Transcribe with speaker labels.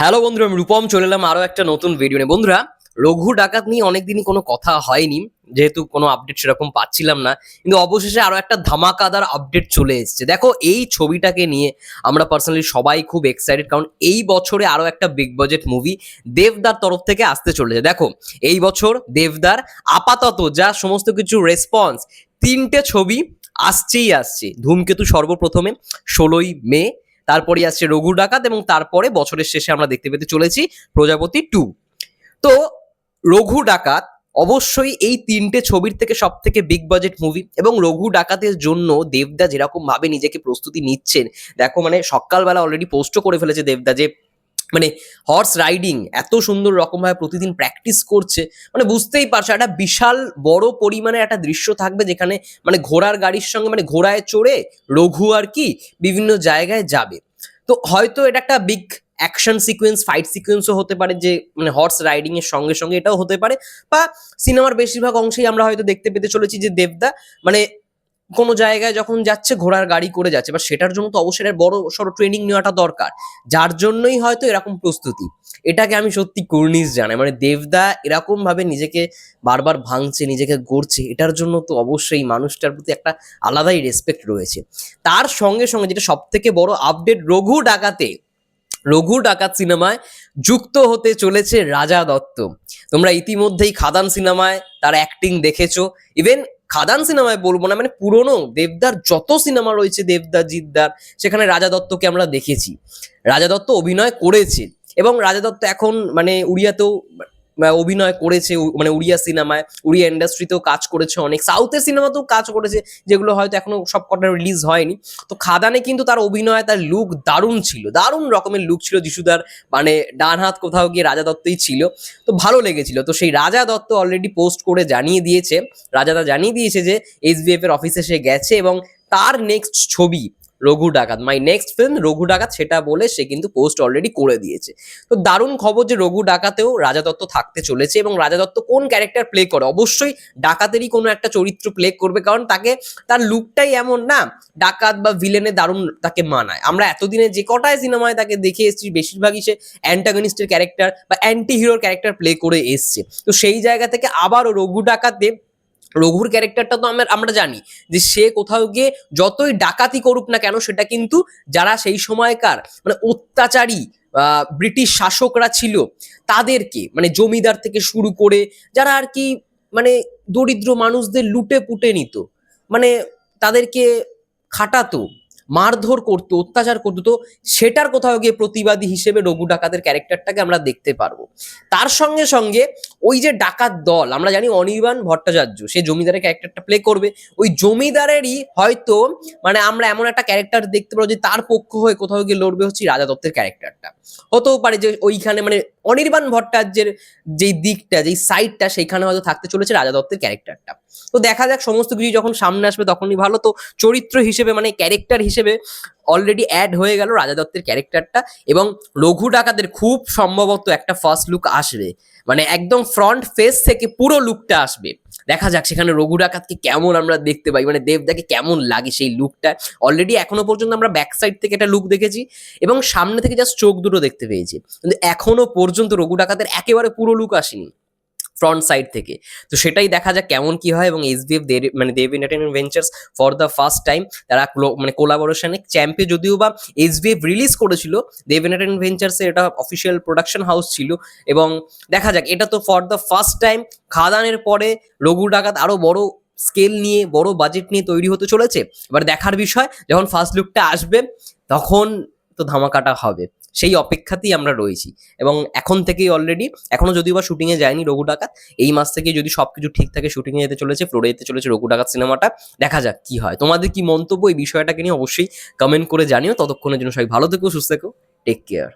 Speaker 1: Hello বন্ধুরা, আমি রূপম, চলে এলাম আরও একটা নতুন ভিডিও নিয়ে। বন্ধুরা, রঘু ডাকাত নিয়ে অনেকদিনই কোনো কথা হয়নি, যেহেতু কোনো আপডেট সেরকম পাচ্ছিলাম না, কিন্তু অবশেষে আরও একটা ধামাকাদার আপডেট চলে এসছে। দেখো, এই ছবিটাকে নিয়ে আমরা পার্সোনালি সবাই খুব এক্সাইটেড কারণ এই বছরে আরও একটা বিগ বাজেট মুভি দেবদার তরফ থেকে আসতে চলেছে। দেখো, এই বছর দেবদার আপাতত যা সমস্ত কিছু রেসপন্স তিনটে ছবি আসছেই আসছে। ধূমকেতু সর্বপ্রথমে, ষোলোই মে তারপরে আসছে রঘু ডাকাত এবং তারপরে বছরের শেষে আমরা দেখতে পেতে চলেছি প্রজাপতি টু। তো রঘু ডাকাত অবশ্যই এই তিনটে ছবির থেকে সব থেকে বিগ বাজেট মুভি এবং রঘু ডাকাতের জন্য দেবদা যেরকম ভাবে নিজেকে প্রস্তুতি নিচ্ছেন, দেখো মানে সকালবেলা অলরেডি পোস্টও করে ফেলেছে দেবদা যে মানে হর্স রাইডিং এত সুন্দর রকমভাবে প্রতিদিন প্র্যাকটিস করছে মানে বুঝতেই পারছ, একটা বিশাল বড় পরিমাণে একটা দৃশ্য থাকবে যেখানে মানে ঘোড়ার গাড়ির সঙ্গে মানে ঘোড়ায় চড়ে রঘু আর কি বিভিন্ন জায়গায় যাবে। তো হয়তো এটা একটা বিগ অ্যাকশন সিকোয়েন্স ফাইট সিকোয়েন্সও হতে পারে যে মানে হর্স রাইডিং এর সঙ্গে সঙ্গে এটাও হতে পারে, বা সিনেমার বেশিরভাগ অংশেই আমরা হয়তো দেখতে পেতে চলেছি যে দেবদা মানে কোনো জায়গায় যখন যাচ্ছে, ঘোড়ার গাড়ি করে যাচ্ছে। বা সেটার জন্য তো অবশ্যই বড় সড়ো ট্রেনিং নেওয়াটা দরকার। যার জন্যই হয়তো এরকম প্রস্তুতি। এটাকে আমি সত্যি কর্নিশ জানাই। মানে দেবদা এরকম ভাবে নিজেকে বারবার ভাঙছে, নিজেকে গড়ছে, এটার জন্য তো অবশ্যই মানুষটার প্রতি একটা আলাদাই রেসপেক্ট রয়েছে। তার সঙ্গে সঙ্গে যেটা সব থেকে বড় আপডেট রঘু ডাকাতে। রঘু ডাকাত সিনেমায় যুক্ত হতে চলেছে রাজা দত্ত। তোমরা ইতিমধ্যেই খাদান সিনেমায় তার অ্যাক্টিং দেখেছ। ইভেন খাদান সিনেমায় বলব না মানে পুরনো দেবদার যত সিনেমা রয়েছে, দেবদার জিদ্দার সেখানে রাজা দত্তকে আমরা দেখেছি। রাজা দত্ত অভিনয় করেছে এবং রাজা দত্ত এখন মানে উড়িয়াতেও অভিনয় করেছে মানে উড়িয়া সিনেমায়, উড়িয়া ইন্ডাস্ট্রিতেও কাজ করেছে অনেক সাউথের সিনেমাতেও কাজ করেছে, যেগুলো হয়তো এখনও সব কটা রিলিজ হয়নি। তো খাদানে কিন্তু তার অভিনয়, তার লুক দারুণ ছিল, দারুণ রকমের লুক ছিল যিশুদার মানে ডান হাত কোথাও গিয়ে রাজা দত্তই ছিল। তো ভালো লেগেছিল। তো সেই রাজা দত্ত অলরেডি পোস্ট করে জানিয়ে দিয়েছে, রাজাদা জানিয়ে দিয়েছে যে এস এসবিএফ এর অফিসে সে গেছে এবং তার নেক্সট ছবি রঘু ডাকাত। মাই নেক্সট ফিল্ম রঘু ডাকাত, সেটা বলে সে কিন্তু পোস্ট অলরেডি করে দিয়েছে। তো দারুণ খবর যে রঘু ডাকাতেও রাজা দত্ত থাকতে চলেছে এবং রাজা দত্ত কোন ক্যারেক্টার প্লে করে? অবশ্যই ডাকাতেরই কোনো একটা চরিত্র প্লে করবে, কারণ তাকে, তার লুকটাই এমন না, ডাকাত বা ভিলেনে দারুণ তাকে মানায়। আমরা এতদিনে যে কটায় সিনেমায় তাকে দেখে এসেছি, বেশিরভাগই সে অ্যান্টাগনিস্টের ক্যারেক্টার বা অ্যান্টি হিরোর ক্যারেক্টার প্লে করে এসছে। তো সেই জায়গা থেকে আবারও রঘু ডাকাতে রঘুর ক্যারেক্টারটা তো আমরা আমরা জানি যে সে কোথাও গিয়ে যতই ডাকাতি করুক না কেন সেটা কিন্তু যারা সেই সময়কার মানে অত্যাচারী ব্রিটিশ শাসকরা ছিল তাদেরকে মানে জমিদার থেকে শুরু করে যারা আর কি মানে দরিদ্র মানুষদের লুটে পুটে নিত। মানে তাদেরকে খাটাতো। মারধর করতো, অত্যাচার করতো, তো সেটার কোথাও গিয়ে প্রতিবাদী হিসেবে রঘু ডাকাতের ক্যারেক্টারটাকে আমরা দেখতে পারব। তার সঙ্গে সঙ্গে ওই যে ডাকাত দল, আমরা জানি অনির্বাণ ভট্টাচার্য, সে জমিদারের ক্যারেক্টারটা প্লে করবে। ওই জমিদারেরই হয়তো মানে আমরা এমন একটা ক্যারেক্টার দেখতে পাবো যে তার পক্ষ হয়ে কোথাও গিয়ে লড়বে হচ্ছে রাজা দত্তের ক্যারেক্টারটা। হতেও পারে যে ওইখানে মানে অনির্বাণ ভট্টাচার্যের যেই দিকটা, যেই সাইডটা সেইখানে হয়তো থাকতে চলেছে রাজা দত্তের ক্যারেক্টারটা। তো দেখা যাক, সমস্ত কিছু যখন সামনে আসবে তখনই ভালো। তো চরিত্র হিসেবে মানে ক্যারেক্টার হিসেবে অলরেডি অ্যাড হয়ে গেল রাজা দত্তের ক্যারেক্টারটা এবং লঘু ডাকাতের খুব সম্ভবত একটা ফার্স্ট লুক আসবে। মানে একদম ফ্রন্ট ফেস থেকে পুরো লুকটা আসবে। দেখা যাক সেখানে রঘু ডাকাতকে কেমন আমরা দেখতে পাই মানে দেবদাকে কেমন লাগে সেই লুকটা অলরেডি এখনও পর্যন্ত আমরা ব্যাক সাইড থেকে একটা লুক দেখেছি এবং সামনে থেকে জাস্ট চোখ দুটো দেখতে পেয়েছি। কিন্তু এখনও পর্যন্ত রঘু ডাকাতের একেবারে পুরো লুক আসেনি। ফ্রন্ট সাইড থেকে। তো সেটাই দেখা যাক কেমন কি হয় এবং এসবিএফ মানে Dev entertainment ventures for the first time তারা মানে কোলাবোরেশনে চ্যাম্পে যদিও বা এসবিএফ রিলিজ করেছিল, দেব এন্টারটেনমেন্ট ভেঞ্চার্সের এটা অফিসিয়াল প্রোডাকশন হাউস ছিল এবং দেখা যাক, এটা তো ফর দ্য ফার্স্ট টাইম খাদানের পরে রঘু ডাকাত আরও বড় স্কেল নিয়ে, বড় বাজেট নিয়ে তৈরি হতে চলেছে। এবার দেখার বিষয়, যখন ফার্স্ট লুকটা আসবে, তখন তো ধামাকাটা হবে। সেই অপেক্ষাতেই আমরা রয়েছি। এবং এখন থেকেই অলরেডি এখনও যদিও বা শুটিংয়ে যায়নি রঘু ডাকাত, এই মাস থেকে যদি সবকিছু ঠিক থাকে শুটিংয়ে যেতে চলেছে ফ্লোরে যেতে চলেছে রঘু ডাকাত সিনেমাটা, দেখা যাক কি হয়। তোমাদের কি মন্তব্য এই বিষয়টাকে নিয়ে অবশ্যই কমেন্ট করে জানিও। ততক্ষণের জন্য সবাই ভালো থেকো, সুস্থ থেকো টেক কেয়ার